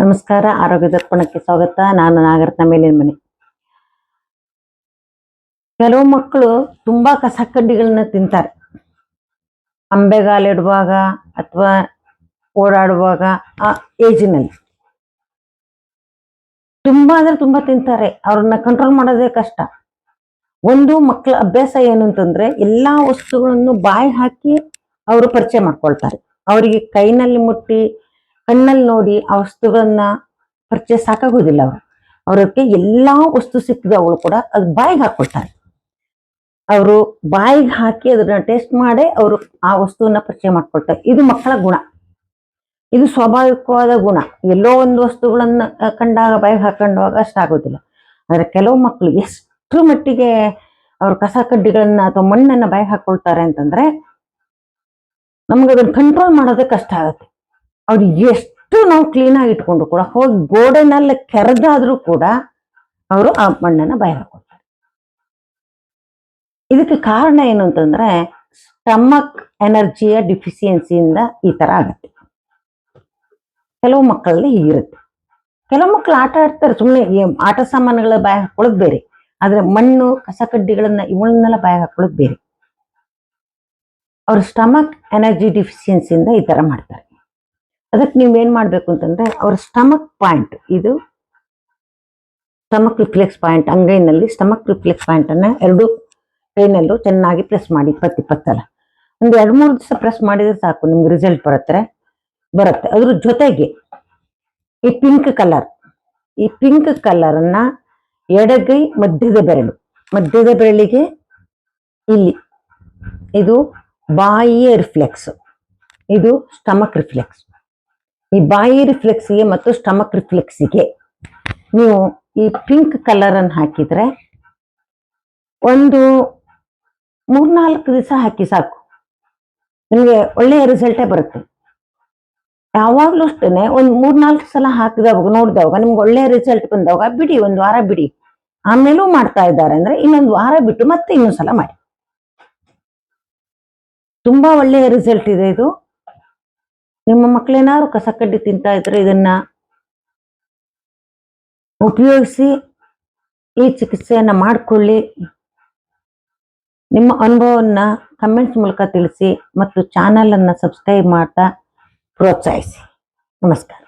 ನಮಸ್ಕಾರ ಆರೋಗ್ಯ ದರ್ಪಣಕ್ಕೆ ಸ್ವಾಗತ. ನಾನು ನಾಗರತ್ನ ಮೇಲಿನ ಮನೆ. ಕೆಲವು ಮಕ್ಕಳು ತುಂಬಾ ಕಸ ಕಡ್ಡಿಗಳನ್ನ ತಿಂತಾರೆ. ಅಂಬೆಗಾಲಿಡುವಾಗ ಅಥವಾ ಓಡಾಡುವಾಗ ಆ ಏಜಿನಲ್ಲಿ. ತುಂಬಾ ಅಂದ್ರೆ ತುಂಬಾ ತಿಂತಾರೆ. ಅವ್ರನ್ನ ಕಂಟ್ರೋಲ್ ಮಾಡೋದೇ ಕಷ್ಟ. ಒಂದು ಮಕ್ಕಳ ಅಭ್ಯಾಸ ಏನು ಅಂತಂದ್ರೆ, ಎಲ್ಲಾ ವಸ್ತುಗಳನ್ನು ಬಾಯಿ ಹಾಕಿ ಅವರು ಪರಿಚಯ ಮಾಡ್ಕೊಳ್ತಾರೆ. ಅವರಿಗೆ ಕೈನಲ್ಲಿ ಮುಟ್ಟಿ, ಕಣ್ಣಲ್ಲಿ ನೋಡಿ ಆ ವಸ್ತುಗಳನ್ನ ಪರಿಚಯ ಸಾಕಾಗೋದಿಲ್ಲ ಅವರು. ಅವ್ರಿಗೆ ಎಲ್ಲಾ ವಸ್ತು ಸಿಕ್ಕಿದವಳು ಕೂಡ ಅದು ಬಾಯಿಗೆ ಹಾಕೊಳ್ತಾರೆ. ಅವರು ಬಾಯಿಗೆ ಹಾಕಿ ಅದನ್ನ ಟೇಸ್ಟ್ ಮಾಡಿ ಅವರು ಆ ವಸ್ತುವನ್ನ ಪರಿಚಯ ಮಾಡ್ಕೊಳ್ತಾರೆ. ಇದು ಮಕ್ಕಳ ಗುಣ. ಇದು ಸ್ವಾಭಾವಿಕವಾದ ಗುಣ. ಎಲ್ಲೋ ಒಂದು ವಸ್ತುಗಳನ್ನ ಕಂಡಾಗ ಬಾಯಿಗೆ ಹಾಕೊಂಡಾಗ ಅಷ್ಟಾಗೋದಿಲ್ಲ ಆದ್ರೆ ಕೆಲವು ಮಕ್ಕಳು ಎಷ್ಟು ಮಟ್ಟಿಗೆ ಅವ್ರ ಕಸ ಕಡ್ಡಿಗಳನ್ನ ಅಥವಾ ಮಣ್ಣನ್ನ ಬಾಯಿಗೆ ಹಾಕೊಳ್ತಾರೆ ಅಂತಂದ್ರೆ ನಮ್ಗೆ ಅದನ್ನ ಕಂಟ್ರೋಲ್ ಮಾಡೋದೇ ಕಷ್ಟ ಆಗುತ್ತೆ. ಅವ್ರು ಎಷ್ಟು ನಾವು ಕ್ಲೀನ್ ಆಗಿ ಇಟ್ಕೊಂಡು ಕೂಡ ಹೋಗಿ ಗೋಡೆನಲ್ಲ ಕೆರೆದಾದ್ರೂ ಕೂಡ ಅವರು ಆ ಮಣ್ಣನ್ನ ಬಯಲು ಹಾಕೊಳ್ತಾರೆ. ಇದಕ್ಕೆ ಕಾರಣ ಏನು ಅಂತಂದ್ರೆ ಸ್ಟಮಕ್ ಎನರ್ಜಿಯ ಡಿಫಿಸಿಯನ್ಸಿಯಿಂದ ಈ ತರ ಆಗುತ್ತೆ. ಕೆಲವು ಮಕ್ಕಳಲ್ಲಿ ಹೀಗಿರುತ್ತೆ ಕೆಲವು ಮಕ್ಕಳು ಆಟ ಆಡ್ತಾರೆ ಸುಮ್ಮನೆ ಆಟ ಸಾಮಾನುಗಳ ಬಾಯ ಹಾಕೊಳ್ಳೋದು ಬೇರೆ. ಆದ್ರೆ ಮಣ್ಣು ಕಸ ಕಡ್ಡಿಗಳನ್ನ ಇವಳನ್ನೆಲ್ಲ ಬಾಯ್ ಹಾಕೊಳ್ಳೋದು ಬೇರೆ. ಅವ್ರ ಸ್ಟಮಕ್ ಎನರ್ಜಿ ಡಿಫಿಷಿಯನ್ಸಿಯಿಂದ ಈ ಥರ ಮಾಡ್ತಾರೆ. ಅದಕ್ಕೆ ನೀವೇನು ಮಾಡಬೇಕು ಅಂತಂದರೆ ಅವ್ರ ಸ್ಟಮಕ್ ಪಾಯಿಂಟ್ ಇದು ಸ್ಟಮಕ್ ರಿಫ್ಲೆಕ್ಸ್ ಪಾಯಿಂಟ್ ಅಂಗೈನಲ್ಲಿ ಸ್ಟಮಕ್ ರಿಫ್ಲೆಕ್ಸ್ ಪಾಯಿಂಟನ್ನು ಎರಡು ಕೈನಲ್ಲೂ ಚೆನ್ನಾಗಿ ಪ್ರೆಸ್ ಮಾಡಿ ಇಪ್ಪತ್ತು ಇಪ್ಪತ್ತಲ್ಲ. ಒಂದು ಎರಡು ಮೂರು ದಿವಸ ಪ್ರೆಸ್ ಮಾಡಿದರೆ ಸಾಕು, ನಿಮ್ಗೆ ರಿಸಲ್ಟ್ ಬರುತ್ತೆ. ಬರುತ್ತೆ. ಅದ್ರ ಜೊತೆಗೆ ಈ ಪಿಂಕ್ ಕಲರ್ ಈ ಪಿಂಕ್ ಕಲರನ್ನು ಎಡಗೈ ಮಧ್ಯದ ಬೆರಳು. ಮಧ್ಯದ ಬೆರಳಿಗೆ ಇಲ್ಲಿ, ಇದು ಬಾಯಿಯ ರಿಫ್ಲೆಕ್ಸ್. ಇದು ಸ್ಟಮಕ್ ರಿಫ್ಲೆಕ್ಸ್. ಈ ಬಾಯಿ ರಿಫ್ಲೆಕ್ಸ್ಗೆ ಮತ್ತು ಸ್ಟಮಕ್ ರಿಫ್ಲೆಕ್ಸಿಗೆ ನೀವು ಈ ಪಿಂಕ್ ಕಲರ್ ಅನ್ನು ಹಾಕಿದ್ರೆ ಒಂದು ಮೂರ್ನಾಲ್ಕು ದಿವಸ ಹಾಕಿ ಸಾಕು. ನಿಮಗೆ ಒಳ್ಳೆಯ ರಿಸಲ್ಟೇ ಬರುತ್ತೆ. ಯಾವಾಗಲೂ ಅಷ್ಟೇ ಒಂದು ಮೂರ್ನಾಲ್ಕು ಸಲ ಹಾಕಿದವಾಗ, ನೋಡಿದವಾಗ ನಿಮ್ಗೆ ಒಳ್ಳೆಯ ರಿಸಲ್ಟ್ ಬಂದವಾಗ ಬಿಡಿ, ಒಂದು ವಾರ ಬಿಡಿ. ಆಮೇಲೂ ಮಾಡ್ತಾ ಇದ್ದಾರೆ ಅಂದರೆ ಇನ್ನೊಂದು ವಾರ ಬಿಟ್ಟು ಮತ್ತೆ ಇನ್ನೊಂದು ಸಲ ಮಾಡಿ. ತುಂಬಾ ಒಳ್ಳೆಯ ರಿಸಲ್ಟ್ ಇದೆ ಇದು. ನಿಮ್ಮ ಮಕ್ಕಳೇನಾದ್ರು ಕಸ ಕಡ್ಡಿ ತಿಂತಾ ಇದ್ರೆ ಇದನ್ನ ಉಪಯೋಗಿಸಿ ಈ ಚಿಕಿತ್ಸೆಯನ್ನ ಮಾಡಿಕೊಳ್ಳಿ. ನಿಮ್ಮ ಅನುಭವವನ್ನ ಕಮೆಂಟ್ಸ್ ಮೂಲಕ ತಿಳಿಸಿ ಮತ್ತು ಚಾನಲ್ ಅನ್ನ ಸಬ್ಸ್ಕ್ರೈಬ್ ಮಾಡ್ತಾ ಪ್ರೋತ್ಸಾಹಿಸಿ. ನಮಸ್ಕಾರ.